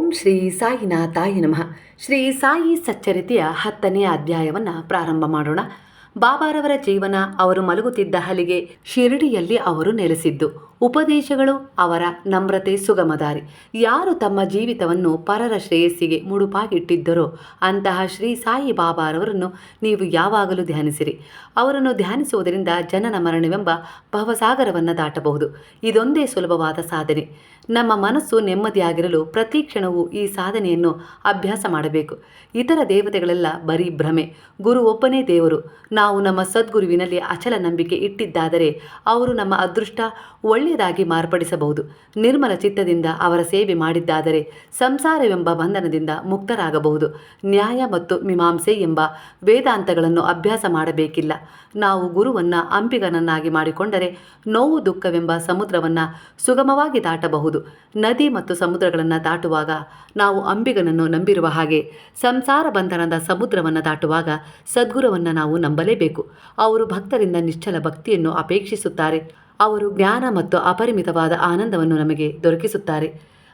ಓಂ ಶ್ರೀ ಸಾಯಿನಾಥಾಯ ನಮಃ. ಶ್ರೀ ಸಾಯಿ ಸಚ್ಚರಿತೆಯ ಹತ್ತನೆಯ ಅಧ್ಯಾಯವನ್ನು ಪ್ರಾರಂಭ ಮಾಡೋಣ. ಬಾಬಾರವರ ಜೀವನ ಅವರು ಮಲಗುತ್ತಿದ್ದ ಹಲಿಗೆ ಶಿರಡಿಯಲ್ಲಿ ಅವರು ನೆಲೆಸಿದ್ದು. ಉಪದೇಶಗಳು ಅವರ ನಮ್ರತೆ ಸುಗಮದಾರಿ. ಯಾರು ತಮ್ಮ ಜೀವಿತವನ್ನು ಪರರ ಶ್ರೇಯಸ್ಸಿಗೆ ಮುಡುಪಾಗಿಟ್ಟಿದ್ದರೋ ಅಂತಹ ಶ್ರೀ ಸಾಯಿ ಬಾಬಾರವರನ್ನು ನೀವು ಯಾವಾಗಲೂ ಧ್ಯಾನಿಸಿರಿ. ಅವರನ್ನು ಧ್ಯಾನಿಸುವುದರಿಂದ ಜನನ ಮರಣವೆಂಬ ಭವಸಾಗರವನ್ನು ದಾಟಬಹುದು. ಇದೊಂದೇ ಸುಲಭವಾದ ಸಾಧನೆ. ನಮ್ಮ ಮನಸ್ಸು ನೆಮ್ಮದಿಯಾಗಿರಲು ಪ್ರತಿ ಕ್ಷಣವೂ ಈ ಸಾಧನೆಯನ್ನು ಅಭ್ಯಾಸ ಮಾಡಬೇಕು. ಇತರ ದೇವತೆಗಳೆಲ್ಲ ಬರೀ ಭ್ರಮೆ. ಗುರು ಒಬ್ಬನೇ ದೇವರು. ನಾವು ನಮ್ಮ ಸದ್ಗುರುವಿನಲ್ಲಿ ಅಚಲ ನಂಬಿಕೆ ಇಟ್ಟಿದ್ದಾದರೆ ಅವರು ನಮ್ಮ ಅದೃಷ್ಟ ಒಳ್ಳೆಯದಾಗಿ ಮಾರ್ಪಡಿಸಬಹುದು. ನಿರ್ಮಲ ಚಿತ್ತದಿಂದ ಅವರ ಸೇವೆ ಮಾಡಿದ್ದಾದರೆ ಸಂಸಾರವೆಂಬ ಬಂಧನದಿಂದ ಮುಕ್ತರಾಗಬಹುದು. ನ್ಯಾಯ ಮತ್ತು ಮೀಮಾಂಸೆ ಎಂಬ ವೇದಾಂತಗಳನ್ನು ಅಭ್ಯಾಸ ಮಾಡಬೇಕಿಲ್ಲ. ನಾವು ಗುರುವನ್ನು ಅಂಬಿಗನನ್ನಾಗಿ ಮಾಡಿಕೊಂಡರೆ ನೋವು ದುಃಖವೆಂಬ ಸಮುದ್ರವನ್ನು ಸುಗಮವಾಗಿ ದಾಟಬಹುದು. ನದಿ ಮತ್ತು ಸಮುದ್ರಗಳನ್ನು ದಾಟುವಾಗ ನಾವು ಅಂಬಿಗನನ್ನು ನಂಬಿರುವ ಹಾಗೆ ಸಂಸಾರ ಬಂಧನದ ಸಮುದ್ರವನ್ನು ದಾಟುವಾಗ ಸದ್ಗುರುವನ್ನು ನಾವು ನಂಬಲೇಬೇಕು ಅವರು ಭಕ್ತರಿಂದ ನಿಶ್ಚಲ ಭಕ್ತಿಯನ್ನು ಅಪೇಕ್ಷಿಸುತ್ತಾರೆ. ಅವರು ಜ್ಞಾನ ಮತ್ತು ಅಪರಿಮಿತವಾದ ಆನಂದವನ್ನು ನಮಗೆ ದೊರಕಿಸುತ್ತಾರೆ.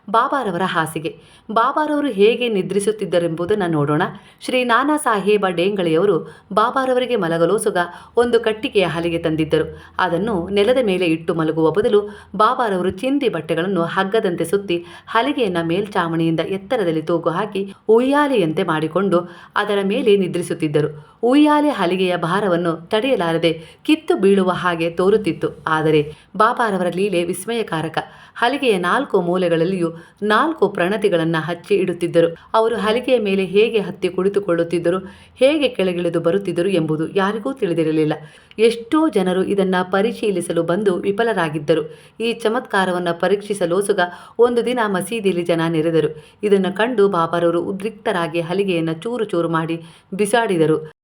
ಬಾಬಾರವರ ಹಾಸಿಗೆ. ಬಾಬಾರವರು ಹೇಗೆ ನಿದ್ರಿಸುತ್ತಿದ್ದರೆಂಬುದನ್ನು ನೋಡೋಣ. ಶ್ರೀ ನಾನಾ ಸಾಹೇಬ ಡೇಂಗಳೆಯವರು ಬಾಬಾರವರಿಗೆ ಮಲಗಲು ಸುಗ ಒಂದು ಕಟ್ಟಿಗೆಯ ಹಲಿಗೆ ತಂದಿದ್ದರು. ಅದನ್ನು ನೆಲದ ಮೇಲೆ ಇಟ್ಟು ಮಲಗುವ ಬದಲು ಬಾಬಾರವರು ಚಿಂದಿ ಬಟ್ಟೆಗಳನ್ನು ಹಗ್ಗದಂತೆ ಸುತ್ತಿ ಹಲಿಗೆಯನ್ನು ಮೇಲ್ಚಾವಣಿಯಿಂದ ಎತ್ತರದಲ್ಲಿ ತೂಗು ಹಾಕಿ ಉಯ್ಯಾಲೆಯಂತೆ ಮಾಡಿಕೊಂಡು ಅದರ ಮೇಲೆ ನಿದ್ರಿಸುತ್ತಿದ್ದರು. ಉಯ್ಯಾಲೆ ಹಲಿಗೆಯ ಭಾರವನ್ನು ತಡೆಯಲಾರದೆ ಕಿತ್ತು ಬೀಳುವ ಹಾಗೆ ತೋರುತ್ತಿತ್ತು. ಆದರೆ ಬಾಬಾರವರ ಲೀಲೆ ವಿಸ್ಮಯಕಾರಕ. ಹಲಿಗೆಯ ನಾಲ್ಕು ಮೂಲೆಗಳಲ್ಲಿಯೂ ನಾಲ್ಕು ಪ್ರಣತಿಗಳನ್ನು ಹಚ್ಚಿ ಇಡುತ್ತಿದ್ದರು. ಅವರು ಹಲಿಗೆಯ ಮೇಲೆ ಹೇಗೆ ಹತ್ತಿ ಕುಳಿತುಕೊಳ್ಳುತ್ತಿದ್ದರು, ಹೇಗೆ ಕೆಳಗಿಳಿದು ಬರುತ್ತಿದ್ದರು ಎಂಬುದು ಯಾರಿಗೂ ತಿಳಿದಿರಲಿಲ್ಲ. ಎಷ್ಟೋ ಜನರು ಇದನ್ನು ಪರಿಶೀಲಿಸಲು ಬಂದು ವಿಫಲರಾಗಿದ್ದರು. ಈ ಚಮತ್ಕಾರವನ್ನು ಪರೀಕ್ಷಿಸಲೋಸುಗ ಒಂದು ದಿನ ಮಸೀದಿಯಲ್ಲಿ ಜನ ನೆರೆದರು. ಇದನ್ನು ಕಂಡು ಬಾಬಾರವರು ಉದ್ರಿಕ್ತರಾಗಿ ಹಲಿಗೆಯನ್ನು ಚೂರು ಚೂರು ಮಾಡಿ ಬಿಸಾಡಿದರು.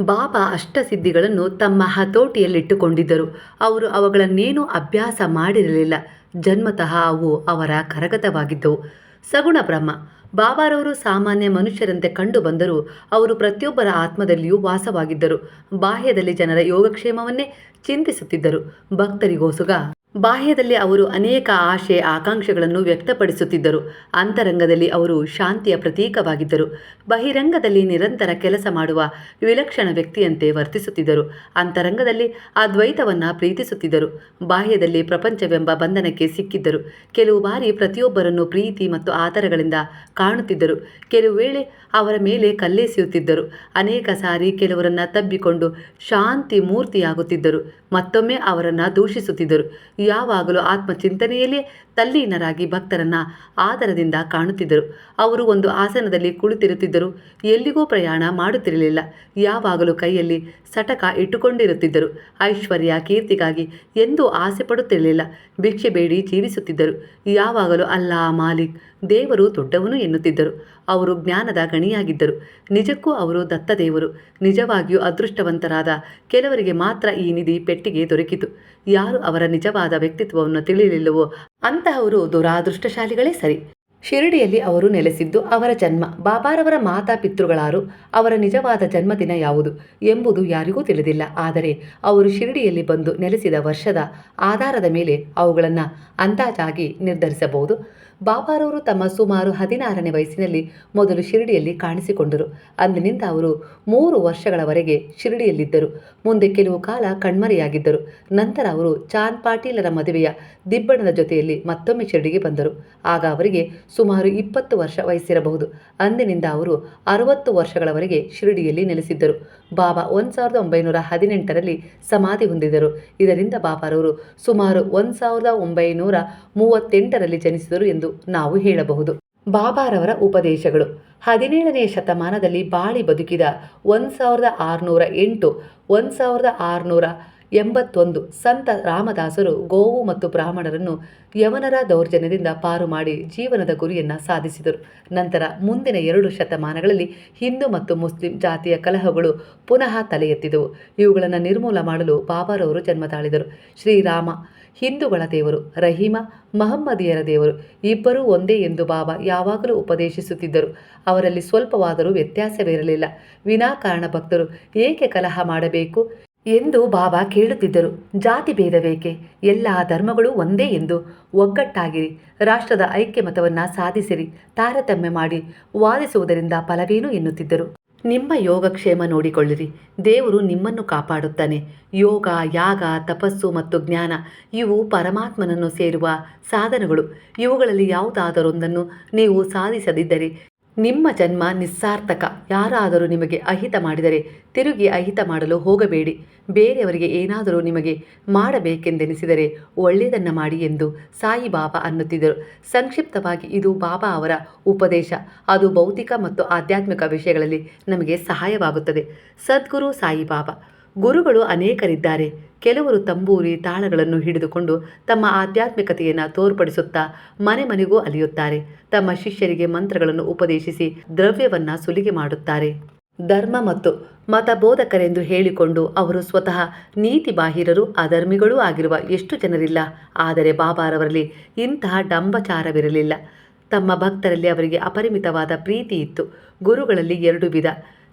ಬಾಬಾ ಅಷ್ಟಸಿದ್ಧಿಗಳನ್ನು ತಮ್ಮ ಹತೋಟಿಯಲ್ಲಿಟ್ಟುಕೊಂಡಿದ್ದರು. ಅವರು ಅವುಗಳನ್ನೇನೂ ಅಭ್ಯಾಸ ಮಾಡಿರಲಿಲ್ಲ. ಜನ್ಮತಃ ಅವು ಅವರ ಕರಗತವಾಗಿದ್ದವು. ಸಗುಣ ಬ್ರಹ್ಮ. ಬಾಬಾರವರು ಸಾಮಾನ್ಯ ಮನುಷ್ಯರಂತೆ ಕಂಡು ಬಂದರೂ ಅವರು ಪ್ರತಿಯೊಬ್ಬರ ಆತ್ಮದಲ್ಲಿಯೂ ವಾಸವಾಗಿದ್ದರು. ಬಾಹ್ಯದಲ್ಲಿ ಜನರ ಯೋಗಕ್ಷೇಮವನ್ನೇ ಚಿಂತಿಸುತ್ತಿದ್ದರು. ಭಕ್ತರಿಗೋಸುಗ ಬಾಹ್ಯದಲ್ಲಿ ಅವರು ಅನೇಕ ಆಶೆ, ಆಕಾಂಕ್ಷೆಗಳನ್ನು ವ್ಯಕ್ತಪಡಿಸುತ್ತಿದ್ದರು. ಅಂತರಂಗದಲ್ಲಿ ಅವರು ಶಾಂತಿಯ ಪ್ರತೀಕವಾಗಿದ್ದರು. ಬಹಿರಂಗದಲ್ಲಿ ನಿರಂತರ ಕೆಲಸ ಮಾಡುವ ವಿಲಕ್ಷಣ ವ್ಯಕ್ತಿಯಂತೆ ವರ್ತಿಸುತ್ತಿದ್ದರು. ಅಂತರಂಗದಲ್ಲಿ ಅದ್ವೈತವನ್ನು ಪ್ರೀತಿಸುತ್ತಿದ್ದರು. ಬಾಹ್ಯದಲ್ಲಿ ಪ್ರಪಂಚವೆಂಬ ಬಂಧನಕ್ಕೆ ಸಿಕ್ಕಿದ್ದರು. ಕೆಲವು ಬಾರಿ ಪ್ರತಿಯೊಬ್ಬರನ್ನು ಪ್ರೀತಿ ಮತ್ತು ಆದರಗಳಿಂದ ಕಾಣುತ್ತಿದ್ದರು. ಕೆಲವು ವೇಳೆ ಅವರ ಮೇಲೆ ಕಲ್ಲೆಸೆಯುತ್ತಿದ್ದರು. ಅನೇಕ ಸಾರಿ ಕೆಲವರನ್ನು ತಬ್ಬಿಕೊಂಡು ಶಾಂತಿ ಮೂರ್ತಿಯಾಗುತ್ತಿದ್ದರು. ಮತ್ತೊಮ್ಮೆ ಅವರನ್ನು ದೂಷಿಸುತ್ತಿದ್ದರು. ಯಾವಾಗಲೂ ಆತ್ಮಚಿಂತನೆಯಲ್ಲೇ ತಲ್ಲೀನರಾಗಿ ಭಕ್ತರನ್ನು ಆದರದಿಂದ ಕಾಣುತ್ತಿದ್ದರು. ಅವರು ಒಂದು ಆಸನದಲ್ಲಿ ಕುಳಿತಿರುತ್ತಿದ್ದರು. ಎಲ್ಲಿಗೂ ಪ್ರಯಾಣ ಮಾಡುತ್ತಿರಲಿಲ್ಲ. ಯಾವಾಗಲೂ ಕೈಯಲ್ಲಿ ಸಟಕ ಇಟ್ಟುಕೊಂಡಿರುತ್ತಿದ್ದರು. ಐಶ್ವರ್ಯ ಕೀರ್ತಿಗಾಗಿ ಎಂದೂ ಆಸೆ ಪಡುತ್ತಿರಲಿಲ್ಲ. ಭಿಕ್ಷೆ ಬೇಡಿ ಜೀವಿಸುತ್ತಿದ್ದರು. ಯಾವಾಗಲೂ ಅಲ್ಲಾ ಮಾಲಿಕ್, ದೇವರು ದೊಡ್ಡವನು ಎನ್ನುತ್ತಿದ್ದರು. ಅವರು ಜ್ಞಾನದ ಗಣಿಯಾಗಿದ್ದರು. ನಿಜಕ್ಕೂ ಅವರು ದತ್ತದೇವರು. ನಿಜವಾಗಿಯೂ ಅದೃಷ್ಟವಂತರಾದ ಕೆಲವರಿಗೆ ಮಾತ್ರ ಈ ನಿಧಿ ಪೆಟ್ಟಿಗೆ ದೊರಕಿತು. ಯಾರು ಅವರ ನಿಜವಾದ ವ್ಯಕ್ತಿತ್ವವನ್ನು ತಿಳಿಯಲಿಲ್ಲವೋ ಅಂತಹವರು ದುರಾದೃಷ್ಟಶಾಲಿಗಳೇ ಸರಿ. ಶಿರಡಿಯಲ್ಲಿ ಅವರು ನೆಲೆಸಿದ್ದು ಅವರ ಜನ್ಮ. ಬಾಬಾರವರ ಮಾತಾ ಪಿತೃಗಳಾರು ಅವರ ನಿಜವಾದ ಜನ್ಮದಿನ ಯಾವುದು ಎಂಬುದು ಯಾರಿಗೂ ತಿಳಿದಿಲ್ಲ. ಆದರೆ ಅವರು ಶಿರಡಿಯಲ್ಲಿ ಬಂದು ನೆಲೆಸಿದ ವರ್ಷದ ಆಧಾರದ ಮೇಲೆ ಅವುಗಳನ್ನು ಅಂದಾಜಾಗಿ ನಿರ್ಧರಿಸಬಹುದು. ಬಾಬಾರವರು ತಮ್ಮ ಸುಮಾರು ಹದಿನಾರನೇ ವಯಸ್ಸಿನಲ್ಲಿ ಮೊದಲು ಶಿರಡಿಯಲ್ಲಿ ಕಾಣಿಸಿಕೊಂಡರು. ಅಂದಿನಿಂದ ಅವರು ಮೂರು ವರ್ಷಗಳವರೆಗೆ ಶಿರಡಿಯಲ್ಲಿದ್ದರು. ಮುಂದೆ ಕೆಲವು ಕಾಲ ಕಣ್ಮರೆಯಾಗಿದ್ದರು. ನಂತರ ಅವರು ಚಾಂದ್ ಪಾಟೀಲರ ಮದುವೆಯ ದಿಬ್ಬಣದ ಜೊತೆಯಲ್ಲಿ ಮತ್ತೊಮ್ಮೆ ಶಿರಡಿಗೆ ಬಂದರು. ಆಗ ಅವರಿಗೆ ಸುಮಾರು ಇಪ್ಪತ್ತು ವರ್ಷ ವಯಸ್ಸಿರಬಹುದು. ಅಂದಿನಿಂದ ಅವರು ಅರವತ್ತು ವರ್ಷಗಳವರೆಗೆ ಶಿರಡಿಯಲ್ಲಿ ನೆಲೆಸಿದ್ದರು. ಬಾಬಾ ಒಂದು ಸಾವಿರದ ಒಂಬೈನೂರ ಹದಿನೆಂಟರಲ್ಲಿ ಸಮಾಧಿ ಹೊಂದಿದರು ಇದರಿಂದ ಬಾಬಾರವರು ಸುಮಾರು ಒಂದು ಸಾವಿರದ ಒಂಬೈನೂರ ಮೂವತ್ತೆಂಟರಲ್ಲಿ ಜನಿಸಿದರು ಎಂದು ನಾವು ಹೇಳಬಹುದು. ಬಾಬಾರವರ ಉಪದೇಶಗಳು. ಹದಿನೇಳನೇ ಶತಮಾನದಲ್ಲಿ ಬಾಳಿ ಬದುಕಿದ ಒಂದು ಸಾವಿರದ ಆರುನೂರ ಎಂಟು, ಒಂದು ಸಾವಿರದ ಆರುನೂರ ಎಂಬತ್ತೊಂದು ಸಂತ ರಾಮದಾಸರು ಗೋವು ಮತ್ತು ಬ್ರಾಹ್ಮಣರನ್ನು ಯವನರ ದೌರ್ಜನ್ಯದಿಂದ ಪಾರು ಮಾಡಿ ಜೀವನದ ಗುರಿಯನ್ನು ಸಾಧಿಸಿದರು. ನಂತರ ಮುಂದಿನ ಎರಡು ಶತಮಾನಗಳಲ್ಲಿ ಹಿಂದೂ ಮತ್ತು ಮುಸ್ಲಿಂ ಜಾತಿಯ ಕಲಹಗಳು ಪುನಃ ತಲೆ ಎತ್ತಿದವು ಇವುಗಳನ್ನು ನಿರ್ಮೂಲ ಮಾಡಲು ಬಾಬಾರವರು ಜನ್ಮ ತಾಳಿದರು ಶ್ರೀರಾಮ ಹಿಂದೂಗಳ ದೇವರು, ರಹೀಮ, ಮಹಮ್ಮದಿಯರ ದೇವರು. ಇಬ್ಬರೂ ಒಂದೇ ಎಂದು ಬಾಬಾ ಯಾವಾಗಲೂ ಉಪದೇಶಿಸುತ್ತಿದ್ದರು. ಅವರಲ್ಲಿ ಸ್ವಲ್ಪವಾದರೂ ವ್ಯತ್ಯಾಸವಿರಲಿಲ್ಲ. ವಿನಾಕಾರಣ ಭಕ್ತರು ಏಕೆ ಕಲಹ ಮಾಡಬೇಕು ಎಂದು ಬಾಬಾ ಕೇಳುತ್ತಿದ್ದರು. ಜಾತಿ ಭೇದವೇಕೆ? ಎಲ್ಲ ಧರ್ಮಗಳು ಒಂದೇ ಎಂದು. ಒಗ್ಗಟ್ಟಾಗಿರಿ. ರಾಷ್ಟ್ರದ ಐಕ್ಯಮತವನ್ನು ಸಾಧಿಸಿರಿ. ತಾರತಮ್ಯ ಮಾಡಿ ವಾದಿಸುವುದರಿಂದ ಫಲವೇನು ಎನ್ನುತ್ತಿದ್ದರು. ನಿಮ್ಮ ಯೋಗಕ್ಷೇಮ ನೋಡಿಕೊಳ್ಳಿರಿ. ದೇವರು ನಿಮ್ಮನ್ನು ಕಾಪಾಡುತ್ತಾನೆ. ಯೋಗ, ಯಾಗ, ತಪಸ್ಸು ಮತ್ತು ಜ್ಞಾನ, ಇವು ಪರಮಾತ್ಮನನ್ನು ಸೇರುವ ಸಾಧನಗಳು. ಇವುಗಳಲ್ಲಿ ಯಾವುದಾದರೊಂದನ್ನು ನೀವು ಸಾಧಿಸದಿದ್ದರೆ ನಿಮ್ಮ ಜನ್ಮ ನಿಸ್ಸಾರ್ಥಕ. ಯಾರಾದರೂ ನಿಮಗೆ ಅಹಿತ ಮಾಡಿದರೆ ತಿರುಗಿ ಅಹಿತ ಮಾಡಲು ಹೋಗಬೇಡಿ. ಬೇರೆಯವರಿಗೆ ಏನಾದರೂ ನಿಮಗೆ ಮಾಡಬೇಕೆಂದೆನಿಸಿದರೆ ಒಳ್ಳೆಯದನ್ನು ಮಾಡಿ ಎಂದು ಸಾಯಿಬಾಬಾ ಅನ್ನುತ್ತಿದ್ದರು. ಸಂಕ್ಷಿಪ್ತವಾಗಿ ಇದು ಬಾಬಾ ಅವರ ಉಪದೇಶ. ಅದು ಭೌತಿಕ ಮತ್ತು ಆಧ್ಯಾತ್ಮಿಕ ವಿಷಯಗಳಲ್ಲಿ ನಮಗೆ ಸಹಾಯವಾಗುತ್ತದೆ. ಸದ್ಗುರು ಸಾಯಿಬಾಬಾ. ಗುರುಗಳು ಅನೇಕರಿದ್ದಾರೆ. ಕೆಲವರು ತಂಬೂರಿ, ತಾಳಗಳನ್ನು ಹಿಡಿದುಕೊಂಡು ತಮ್ಮ ಆಧ್ಯಾತ್ಮಿಕತೆಯನ್ನು ತೋರ್ಪಡಿಸುತ್ತಾ ಮನೆ ಮನೆಗೂ ಅಲಿಯುತ್ತಾರೆ. ತಮ್ಮ ಶಿಷ್ಯರಿಗೆ ಮಂತ್ರಗಳನ್ನು ಉಪದೇಶಿಸಿ ದ್ರವ್ಯವನ್ನು ಸುಲಿಗೆ ಮಾಡುತ್ತಾರೆ. ಧರ್ಮ ಮತ್ತು ಮತ ಬೋಧಕರೆಂದು ಹೇಳಿಕೊಂಡು ಅವರು ಸ್ವತಃ ನೀತಿ ಬಾಹಿರರು ಅಧರ್ಮಿಗಳೂ ಆಗಿರುವ ಎಷ್ಟು ಜನರಿಲ್ಲ. ಆದರೆ ಬಾಬಾರವರಲ್ಲಿ ಇಂತಹ ಡಂಬಚಾರವಿರಲಿಲ್ಲ. ತಮ್ಮ ಭಕ್ತರಲ್ಲಿ ಅವರಿಗೆ ಅಪರಿಮಿತವಾದ ಪ್ರೀತಿ ಇತ್ತು ಗುರುಗಳಲ್ಲಿ ಎರಡು ವಿಧ.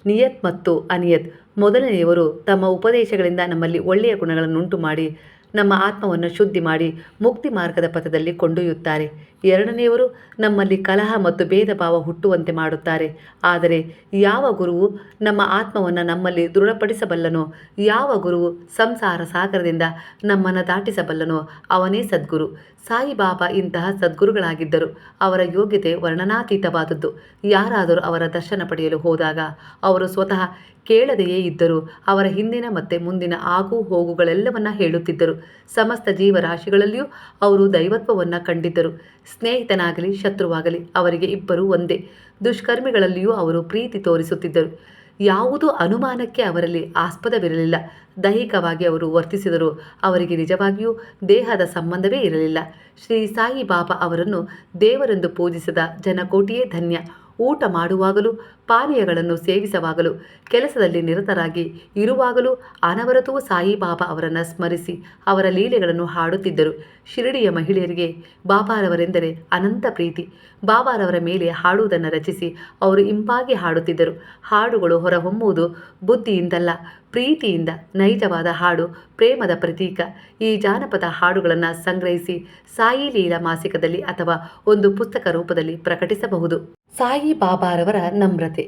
ನಿಯತ್ ಮತ್ತು ಅನಿಯತ್. ಮೊದಲನೆಯವರು ತಮ್ಮ ಉಪದೇಶಗಳಿಂದ ನಮ್ಮಲ್ಲಿ ಒಳ್ಳೆಯ ಗುಣಗಳನ್ನುಂಟು ಮಾಡಿ ನಮ್ಮ ಆತ್ಮವನ್ನು ಶುದ್ಧಿ ಮಾಡಿ ಮುಕ್ತಿ ಮಾರ್ಗದ ಪಥದಲ್ಲಿ ಕೊಂಡೊಯ್ಯುತ್ತಾರೆ. ಎರಡನೆಯವರು ನಮ್ಮಲ್ಲಿ ಕಲಹ ಮತ್ತು ಭೇದ ಭಾವ ಹುಟ್ಟುವಂತೆ ಮಾಡುತ್ತಾರೆ. ಆದರೆ ಯಾವ ಗುರುವು ನಮ್ಮ ಆತ್ಮವನ್ನು ನಮ್ಮಲ್ಲಿ ದೃಢಪಡಿಸಬಲ್ಲನೋ, ಯಾವ ಗುರುವು ಸಂಸಾರ ಸಾಗರದಿಂದ ನಮ್ಮನ್ನು ದಾಟಿಸಬಲ್ಲನೋ, ಅವನೇ ಸದ್ಗುರು. ಸಾಯಿಬಾಬಾ ಇಂತಹ ಸದ್ಗುರುಗಳಾಗಿದ್ದರು. ಅವರ ಯೋಗ್ಯತೆ ವರ್ಣನಾತೀತವಾದದ್ದು. ಯಾರಾದರೂ ಅವರ ದರ್ಶನ ಪಡೆಯಲು ಹೋದಾಗ ಅವರು ಸ್ವತಃ ಕೇಳದೆಯೇ ಇದ್ದರು ಅವರ ಹಿಂದಿನ ಮತ್ತೆ ಮುಂದಿನ ಆಗು ಹೋಗುಗಳೆಲ್ಲವನ್ನ ಹೇಳುತ್ತಿದ್ದರು. ಸಮಸ್ತ ಜೀವರಾಶಿಗಳಲ್ಲಿಯೂ ಅವರು ದೈವತ್ವವನ್ನು ಕಂಡಿದ್ದರು. ಸ್ನೇಹಿತನಾಗಲಿ, ಶತ್ರುವಾಗಲಿ ಅವರಿಗೆ ಇಬ್ಬರೂ ಒಂದೇ. ದುಷ್ಕರ್ಮಿಗಳಲ್ಲಿಯೂ ಅವರು ಪ್ರೀತಿ ತೋರಿಸುತ್ತಿದ್ದರು. ಯಾವುದೂ ಅನುಮಾನಕ್ಕೆ ಅವರಲ್ಲಿ ಆಸ್ಪದವಿರಲಿಲ್ಲ. ದೈಹಿಕವಾಗಿ ಅವರು ವರ್ತಿಸಿದರು ಅವರಿಗೆ ನಿಜವಾಗಿಯೂ ದೇಹದ ಸಂಬಂಧವೇ ಇರಲಿಲ್ಲ. ಶ್ರೀ ಸಾಯಿ ಬಾಬಾ ಅವರನ್ನು ದೇವರೆಂದು ಪೂಜಿಸಿದ ಜನಕೋಟಿಯೇ ಧನ್ಯ. ಊಟ ಮಾಡುವಾಗಲೂ, ಪಾನೀಯಗಳನ್ನು ಸೇವಿಸುವಾಗಲೂ, ಕೆಲಸದಲ್ಲಿ ನಿರತರಾಗಿ ಇರುವಾಗಲೂ ಅನವರತೂ ಸಾಯಿಬಾಬಾ ಅವರನ್ನು ಸ್ಮರಿಸಿ ಅವರ ಲೀಲೆಗಳನ್ನು ಹಾಡುತ್ತಿದ್ದರು. ಶಿರಡಿಯ ಮಹಿಳೆಯರಿಗೆ ಬಾಬಾರವರೆಂದರೆ ಅನಂತ ಪ್ರೀತಿ. ಬಾಬಾರವರ ಮೇಲೆ ಹಾಡುವುದನ್ನು ರಚಿಸಿ ಅವರು ಇಂಪಾಗಿ ಹಾಡುತ್ತಿದ್ದರು. ಹಾಡುಗಳು ಹೊರಹೊಮ್ಮುವುದು ಬುದ್ಧಿಯಿಂದಲ್ಲ, ಪ್ರೀತಿಯಿಂದ ನೈಜವಾದ ಹಾಡು, ಪ್ರೇಮದ ಪ್ರತೀಕ. ಈ ಜಾನಪದ ಹಾಡುಗಳನ್ನು ಸಂಗ್ರಹಿಸಿ ಸಾಯಿ ಲೀಲಾ ಮಾಸಿಕದಲ್ಲಿ ಅಥವಾ ಒಂದು ಪುಸ್ತಕ ರೂಪದಲ್ಲಿ ಪ್ರಕಟಿಸಬಹುದು. ಸಾಯಿ ಬಾಬಾರವರ ನಮ್ರತೆ.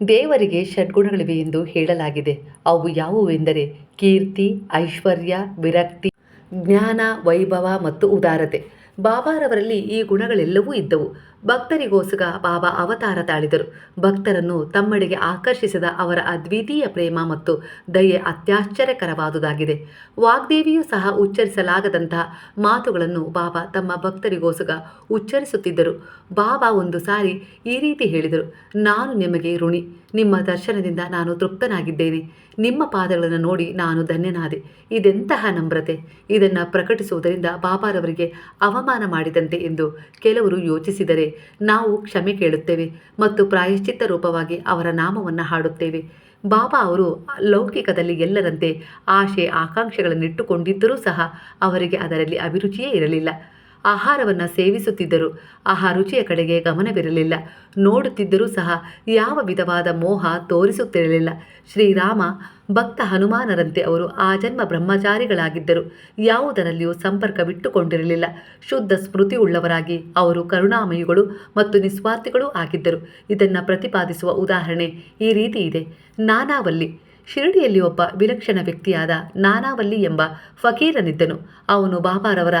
ದೇವರಿಗೆ ಷಡ್ಗುಣಗಳಿವೆ ಎಂದು ಹೇಳಲಾಗಿದೆ. ಅವು ಯಾವುವೆಂದರೆ ಕೀರ್ತಿ, ಐಶ್ವರ್ಯ, ವಿರಕ್ತಿ, ಜ್ಞಾನ, ವೈಭವ ಮತ್ತು ಉದಾರತೆ. ಬಾಬಾರವರಲ್ಲಿ ಈ ಗುಣಗಳೆಲ್ಲವೂ ಇದ್ದವು. ಭಕ್ತರಿಗೋಸ್ಕರ ಬಾಬಾ ಅವತಾರ ತಾಳಿದರು. ಭಕ್ತರನ್ನು ತಮ್ಮಡೆಗೆ ಆಕರ್ಷಿಸಿದ ಅವರ ಅದ್ವಿತೀಯ ಪ್ರೇಮ ಮತ್ತು ದಯೆ ಅತ್ಯಾಶ್ಚರ್ಯಕರವಾದುದಾಗಿದೆ. ವಾಗ್ದೇವಿಯೂ ಸಹ ಉಚ್ಚರಿಸಲಾಗದಂತಹ ಮಾತುಗಳನ್ನು ಬಾಬಾ ತಮ್ಮ ಭಕ್ತರಿಗೋಸ್ಕರ ಉಚ್ಚರಿಸುತ್ತಿದ್ದರು. ಬಾಬಾ, ಒಂದು ಸಾರಿ ಈ ರೀತಿ ಹೇಳಿದರು. ನಾನು ನಿಮಗೆ ಋಣಿ. ನಿಮ್ಮ ದರ್ಶನದಿಂದ ನಾನು ತೃಪ್ತನಾಗಿದ್ದೇನೆ. ನಿಮ್ಮ ಪಾದಗಳನ್ನು ನೋಡಿ ನಾನು ಧನ್ಯನಾದೆ. ಇದೆಂತಹ ನಮ್ರತೆ. ಇದನ್ನು ಪ್ರಕಟಿಸುವುದರಿಂದ ಬಾಬಾರವರಿಗೆ ಅವಮಾನ ಮಾಡಿದಂತೆ ಎಂದು ಕೆಲವರು ಯೋಚಿಸಿದರೆ ನಾವು ಕ್ಷಮೆ ಕೇಳುತ್ತೇವೆ ಮತ್ತು ಪ್ರಾಯಶ್ಚಿತ್ತ ರೂಪವಾಗಿ ಅವರ ನಾಮವನ್ನು ಹಾಡುತ್ತೇವೆ. ಬಾಬಾ ಅವರು ಲೌಕಿಕದಲ್ಲಿ ಎಲ್ಲರಂತೆ ಆಶೆ, ಆಕಾಂಕ್ಷೆಗಳನ್ನಿಟ್ಟುಕೊಂಡಿದ್ದರೂ ಸಹ ಅವರಿಗೆ ಅದರಲ್ಲಿ ಅಭಿರುಚಿಯೇ ಇರಲಿಲ್ಲ. ಆಹಾರವನ್ನು ಸೇವಿಸುತ್ತಿದ್ದರು. ಆಹಾ ರುಚಿಯ ಕಡೆಗೆ ಗಮನವಿರಲಿಲ್ಲ. ನೋಡುತ್ತಿದ್ದರೂ ಸಹ ಯಾವ ವಿಧವಾದ ಮೋಹ ತೋರಿಸುತ್ತಿರಲಿಲ್ಲ. ಶ್ರೀರಾಮ, ಭಕ್ತ ಹನುಮಾನರಂತೆ ಅವರು ಆ ಜನ್ಮ ಬ್ರಹ್ಮಚಾರಿಗಳಾಗಿದ್ದರು. ಯಾವುದರಲ್ಲಿಯೂ ಸಂಪರ್ಕವಿಟ್ಟುಕೊಂಡಿರಲಿಲ್ಲ. ಶುದ್ಧ ಸ್ಮೃತಿ ಉಳ್ಳವರಾಗಿ ಅವರು ಕರುಣಾಮಯಿಗಳು ಮತ್ತು ನಿಸ್ವಾರ್ಥಿಗಳೂ ಆಗಿದ್ದರು. ಇದನ್ನು ಪ್ರತಿಪಾದಿಸುವ ಉದಾಹರಣೆ ಈ ರೀತಿ ಇದೆ. ನಾನಾವಲ್ಲಿ. ಶಿರಡಿಯಲ್ಲಿ ಒಬ್ಬ ವಿಲಕ್ಷಣ ವ್ಯಕ್ತಿಯಾದ ನಾನಾವಲ್ಲಿ ಎಂಬ ಫಕೀರನಿದ್ದನು. ಅವನು ಬಾಬಾರವರ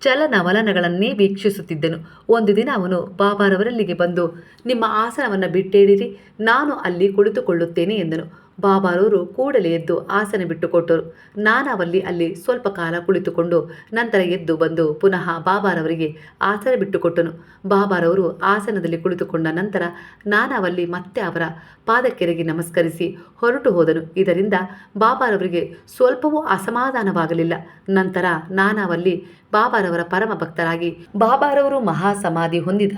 ಚಲನವಲನಗಳನ್ನೇ ವೀಕ್ಷಿಸುತ್ತಿದ್ದನು. ಒಂದು ದಿನ ಅವನು ಬಾಬಾರವರಲ್ಲಿಗೆ ಬಂದು ನಿಮ್ಮ ಆಸನವನ್ನು ಬಿಟ್ಟೇಡಿರಿ ನಾನು ಅಲ್ಲಿ ಕುಳಿತುಕೊಳ್ಳುತ್ತೇನೆ ಎಂದನು. ಬಾಬಾರವರು ಕೂಡಲೇ ಎದ್ದು ಆಸನ ಬಿಟ್ಟುಕೊಟ್ಟರು. ನಾನಾವಲ್ಲಿ ಅಲ್ಲಿ ಸ್ವಲ್ಪ ಕಾಲ ಕುಳಿತುಕೊಂಡು ನಂತರ ಎದ್ದು ಬಂದು ಪುನಃ ಬಾಬಾರವರಿಗೆ ಆಸನ ಬಿಟ್ಟುಕೊಟ್ಟನು. ಬಾಬಾರವರು ಆಸನದಲ್ಲಿ ಕುಳಿತುಕೊಂಡ ನಂತರ ನಾನಾವಲ್ಲಿ ಮತ್ತೆ ಅವರ ಪಾದಕ್ಕೆರೆಗೆ ನಮಸ್ಕರಿಸಿ ಹೊರಟು ಹೋದನು. ಇದರಿಂದ ಬಾಬಾರವರಿಗೆ ಸ್ವಲ್ಪವೂ ಅಸಮಾಧಾನವಾಗಲಿಲ್ಲ. ನಂತರ ನಾನಾವಲ್ಲಿ ಬಾಬಾರವರ ಪರಮ ಭಕ್ತರಾಗಿ ಬಾಬಾರವರು ಮಹಾಸಮಾಧಿ ಹೊಂದಿದ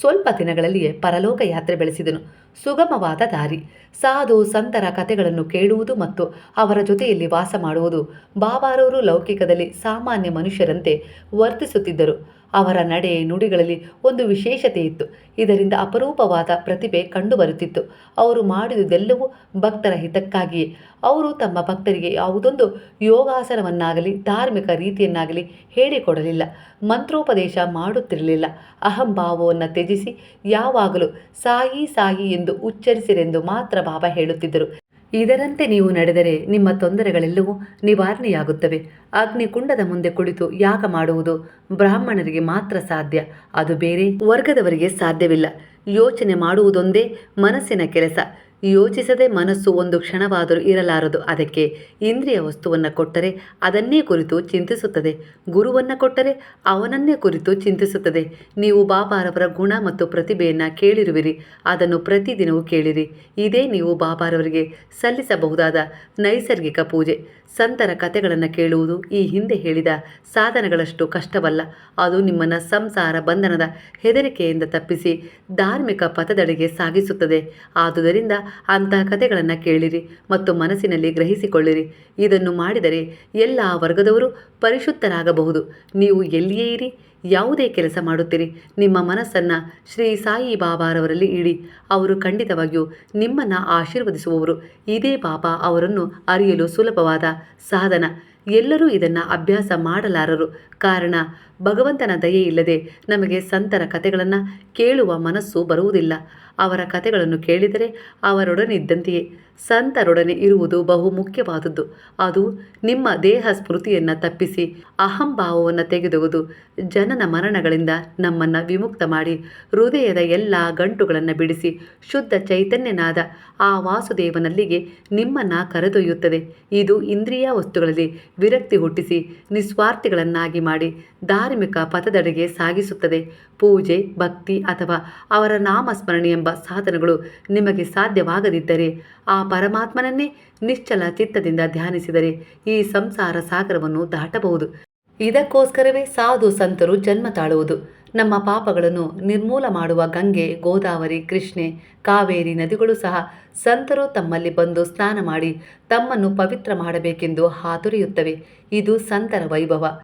ಸ್ವಲ್ಪ ದಿನಗಳಲ್ಲಿಯೇ ಪರಲೋಕ ಯಾತ್ರೆ ಬೆಳೆಸಿದನು. ಸುಗಮವಾದ ದಾರಿ. ಸಾಧು, ಸಂತರ ಕಥೆಗಳನ್ನು ಕೇಳುವುದು ಮತ್ತು ಅವರ ಜೊತೆಯಲ್ಲಿ ವಾಸ ಮಾಡುವುದು. ಬಾಬಾರವರು ಲೌಕಿಕದಲ್ಲಿ ಸಾಮಾನ್ಯ ಮನುಷ್ಯರಂತೆ ವರ್ತಿಸುತ್ತಿದ್ದರು. ಅವರ ನಡೆ ನುಡಿಗಳಲ್ಲಿ ಒಂದು ವಿಶೇಷತೆ ಇತ್ತು. ಇದರಿಂದ ಅಪರೂಪವಾದ ಪ್ರತಿಭೆ ಕಂಡುಬರುತ್ತಿತ್ತು. ಅವರು ಮಾಡಿದುದೆಲ್ಲವೂ ಭಕ್ತರ ಹಿತಕ್ಕಾಗಿಯೇ. ಅವರು ತಮ್ಮ ಭಕ್ತರಿಗೆ ಯಾವುದೊಂದು ಯೋಗಾಸನವನ್ನಾಗಲಿ, ಧಾರ್ಮಿಕ ರೀತಿಯನ್ನಾಗಲಿ ಹೇಳಿಕೊಡಲಿಲ್ಲ. ಮಂತ್ರೋಪದೇಶ ಮಾಡುತ್ತಿರಲಿಲ್ಲ. ಅಹಂಭಾವವನ್ನು ತ್ಯಜಿಸಿ, ಯಾವಾಗಲೂ ಸಾಯಿ ಸಾಯಿ ಎಂದು ಉಚ್ಚರಿಸಿರೆಂದು ಮಾತ್ರ ಬಾಬಾ ಹೇಳುತ್ತಿದ್ದರು. ಇದರಂತೆ ನೀವು ನಡೆದರೆ ನಿಮ್ಮ ತೊಂದರೆಗಳೆಲ್ಲವೂ ನಿವಾರಣೆಯಾಗುತ್ತವೆ. ಅಗ್ನಿಕುಂಡದ ಮುಂದೆ ಕುಳಿತು ಯಾಗ ಮಾಡುವುದು ಬ್ರಾಹ್ಮಣರಿಗೆ ಮಾತ್ರ ಸಾಧ್ಯ. ಅದು ಬೇರೆ ವರ್ಗದವರಿಗೆ ಸಾಧ್ಯವಿಲ್ಲ. ಯೋಚನೆ ಮಾಡುವುದೊಂದೇ ಮನಸ್ಸಿನ ಕೆಲಸ. ಯೋಚಿಸದೆ ಮನಸ್ಸು ಒಂದು ಕ್ಷಣವಾದರೂ ಇರಲಾರದು. ಅದಕ್ಕೆ ಇಂದ್ರಿಯ ವಸ್ತುವನ್ನು ಕೊಟ್ಟರೆ ಅದನ್ನೇ ಕುರಿತು ಚಿಂತಿಸುತ್ತದೆ. ಗುರುವನ್ನು ಕೊಟ್ಟರೆ ಅವನನ್ನೇ ಕುರಿತು ಚಿಂತಿಸುತ್ತದೆ. ನೀವು ಬಾಬಾರವರ ಗುಣ ಮತ್ತು ಪ್ರತಿಭೆಯನ್ನು ಕೇಳಿರುವಿರಿ. ಅದನ್ನು ಪ್ರತಿದಿನವೂ ಕೇಳಿರಿ. ಇದೇ ನೀವು ಬಾಬಾರವರಿಗೆ ಸಲ್ಲಿಸಬಹುದಾದ ನೈಸರ್ಗಿಕ ಪೂಜೆ. ಸಂತರ ಕಥೆಗಳನ್ನು ಕೇಳುವುದು ಈ ಹಿಂದೆ ಹೇಳಿದ ಸಾಧನಗಳಷ್ಟು ಕಷ್ಟವಲ್ಲ. ಅದು ನಿಮ್ಮನ್ನು ಸಂಸಾರ ಬಂಧನದ ಹೆದರಿಕೆಯಿಂದ ತಪ್ಪಿಸಿ ಧಾರ್ಮಿಕ ಪಥದಡೆಗೆ ಸಾಗಿಸುತ್ತದೆ. ಆದುದರಿಂದ ಅಂತಹ ಕಥೆಗಳನ್ನು ಕೇಳಿರಿ ಮತ್ತು ಮನಸ್ಸಿನಲ್ಲಿ ಗ್ರಹಿಸಿಕೊಳ್ಳಿರಿ. ಇದನ್ನು ಮಾಡಿದರೆ ಎಲ್ಲ ವರ್ಗದವರು ಪರಿಶುದ್ಧರಾಗಬಹುದು. ನೀವು ಎಲ್ಲಿಯೇ ಇರಿ, ಯಾವುದೇ ಕೆಲಸ ಮಾಡುತ್ತೀರಿ, ನಿಮ್ಮ ಮನಸ್ಸನ್ನು ಶ್ರೀ ಸಾಯಿ ಬಾಬಾರವರಲ್ಲಿ ಇಡಿ. ಅವರು ಖಂಡಿತವಾಗಿಯೂ ನಿಮ್ಮನ್ನು ಆಶೀರ್ವದಿಸುವವರು. ಇದೇ ಬಾಬಾ ಅವರನ್ನು ಅರಿಯಲು ಸುಲಭವಾದ ಸಾಧನ. ಎಲ್ಲರೂ ಇದನ್ನು ಅಭ್ಯಾಸ ಮಾಡಲಾರರು. ಕಾರಣ, ಭಗವಂತನ ದಯೆ ಇಲ್ಲದೆ ನಮಗೆ ಸಂತರ ಕಥೆಗಳನ್ನು ಕೇಳುವ ಮನಸ್ಸು ಬರುವುದಿಲ್ಲ. ಅವರ ಕಥೆಗಳನ್ನು ಕೇಳಿದರೆ ಅವರೊಡನಿದ್ದಂತೆಯೇ. ಸಂತರೊಡನೆ ಇರುವುದು ಬಹು ಮುಖ್ಯವಾದದ್ದು. ಅದು ನಿಮ್ಮ ದೇಹ ಸ್ಮೃತಿಯನ್ನು ತಪ್ಪಿಸಿ ಅಹಂಭಾವವನ್ನು ತೆಗೆದುವುದು ಜನನ ಮರಣಗಳಿಂದ ನಮ್ಮನ್ನು ವಿಮುಕ್ತ ಮಾಡಿ ಹೃದಯದ ಎಲ್ಲ ಗಂಟುಗಳನ್ನು ಬಿಡಿಸಿ ಶುದ್ಧ ಚೈತನ್ಯನಾದ ಆ ವಾಸುದೇವನಲ್ಲಿಗೆ ನಿಮ್ಮನ್ನು ಕರೆದೊಯ್ಯುತ್ತದೆ. ಇದು ಇಂದ್ರಿಯ ವಸ್ತುಗಳಲ್ಲಿ ವಿರಕ್ತಿ ಹುಟ್ಟಿಸಿ ನಿಸ್ವಾರ್ಥಿಗಳನ್ನಾಗಿ ಮಾಡಿ ಧಾರ್ಮಿಕ ಪಥದಡೆಗೆ ಸಾಗಿಸುತ್ತದೆ. ಪೂಜೆ, ಭಕ್ತಿ ಅಥವಾ ಅವರ ನಾಮಸ್ಮರಣೆ ಎಂಬ ಸಾಧನಗಳು ನಿಮಗೆ ಸಾಧ್ಯವಾಗದಿದ್ದರೆ ಆ ಪರಮಾತ್ಮನನ್ನೇ ನಿಶ್ಚಲ ಚಿತ್ತದಿಂದ ಧ್ಯಾನಿಸಿದರೆ ಈ ಸಂಸಾರ ಸಾಗರವನ್ನು ದಾಟಬಹುದು. ಇದಕ್ಕೋಸ್ಕರವೇ ಸಾಧು ಸಂತರು ಜನ್ಮ ತಾಳುವುದು. ನಮ್ಮ ಪಾಪಗಳನ್ನು ನಿರ್ಮೂಲ ಮಾಡುವ ಗಂಗೆ, ಗೋದಾವರಿ, ಕೃಷ್ಣೆ, ಕಾವೇರಿ ನದಿಗಳು ಸಹ ಸಂತರು ತಮ್ಮಲ್ಲಿ ಬಂದು ಸ್ನಾನ ಮಾಡಿ ತಮ್ಮನ್ನು ಪವಿತ್ರ ಮಾಡಬೇಕೆಂದು ಹಾತೊರೆಯುತ್ತವೆ. ಇದು ಸಂತರ ವೈಭವ.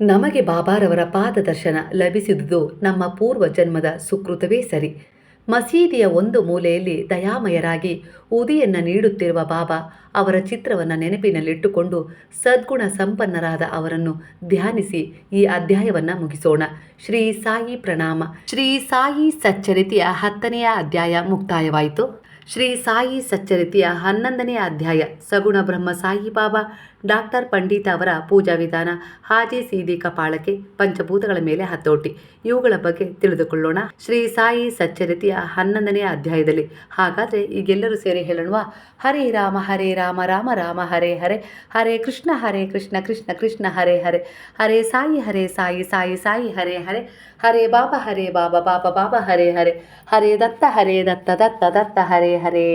ನಮಗೆ ಬಾಬಾರವರ ಪಾದದರ್ಶನ ಲಭಿಸಿದುದು ನಮ್ಮ ಪೂರ್ವ ಜನ್ಮದ ಸುಕೃತವೇ ಸರಿ. ಮಸೀದಿಯ ಒಂದು ಮೂಲೆಯಲ್ಲಿ ದಯಾಮಯರಾಗಿ ಉದಿಯನ್ನು ನೀಡುತ್ತಿರುವ ಬಾಬಾ ಅವರ ಚಿತ್ರವನ್ನು ನೆನಪಿನಲ್ಲಿಟ್ಟುಕೊಂಡು ಸದ್ಗುಣ ಸಂಪನ್ನರಾದ ಅವರನ್ನು ಧ್ಯಾನಿಸಿ ಈ ಅಧ್ಯಾಯವನ್ನು ಮುಗಿಸೋಣ. ಶ್ರೀ ಸಾಯಿ ಪ್ರಣಾಮ. ಶ್ರೀ ಸಾಯಿ ಸಚ್ಚರಿತೆಯ ಹತ್ತನೆಯ ಅಧ್ಯಾಯ ಮುಕ್ತಾಯವಾಯಿತು. ಶ್ರೀ ಸಾಯಿ ಸಚ್ಚರಿತೆಯ ಹನ್ನೊಂದನೇ ಅಧ್ಯಾಯ ಸಗುಣ ಬ್ರಹ್ಮ ಸಾಯಿ ಬಾಬಾ, ಡಾಕ್ಟರ್ ಪಂಡಿತ ಅವರ ಪೂಜಾ ವಿಧಾನ, ಹಾಜಿ ಸೀದಿ ಕಪಾಳಕ್ಕೆ ಪಂಚಭೂತಗಳ ಮೇಲೆ ಹತೋಟಿ. ಇವುಗಳ ಬಗ್ಗೆ ತಿಳಿದುಕೊಳ್ಳೋಣ. ಶ್ರೀ ಸಾಯಿ ಸಚ್ಚರಿತೆಯ ಹನ್ನೊಂದನೇ ಅಧ್ಯಾಯದಲ್ಲಿ ಹಾಗಾದರೆ ಈಗೆಲ್ಲರೂ ಸೇರಿ ಹೇಳೋಣ ಹರೇ ರಾಮ ಹರೇ ರಾಮ ರಾಮ ರಾಮ, ಹರೇ ಹರೇ ಹರೇ ಕೃಷ್ಣ ಹರೇ ಕೃಷ್ಣ ಕೃಷ್ಣ ಕೃಷ್ಣ, ಹರೇ ಹರೇ ಹರೇ ಸಾಯಿ ಹರೇ ಸಾಯಿ ಸಾಯಿ ಸಾಯಿ, ಹರೇ ಹರೇ ಹರೇ ಬಾಬಾ ಹರೇ ಬಾಬಾ ಬಾಬಾ ಬಾಬಾ, ಹರೇ ಹರೇ ಹರೇ ದತ್ತ ಹರೇ ದತ್ತ ದತ್ತ ದತ್ತ, ಹರೇ ಹರೇ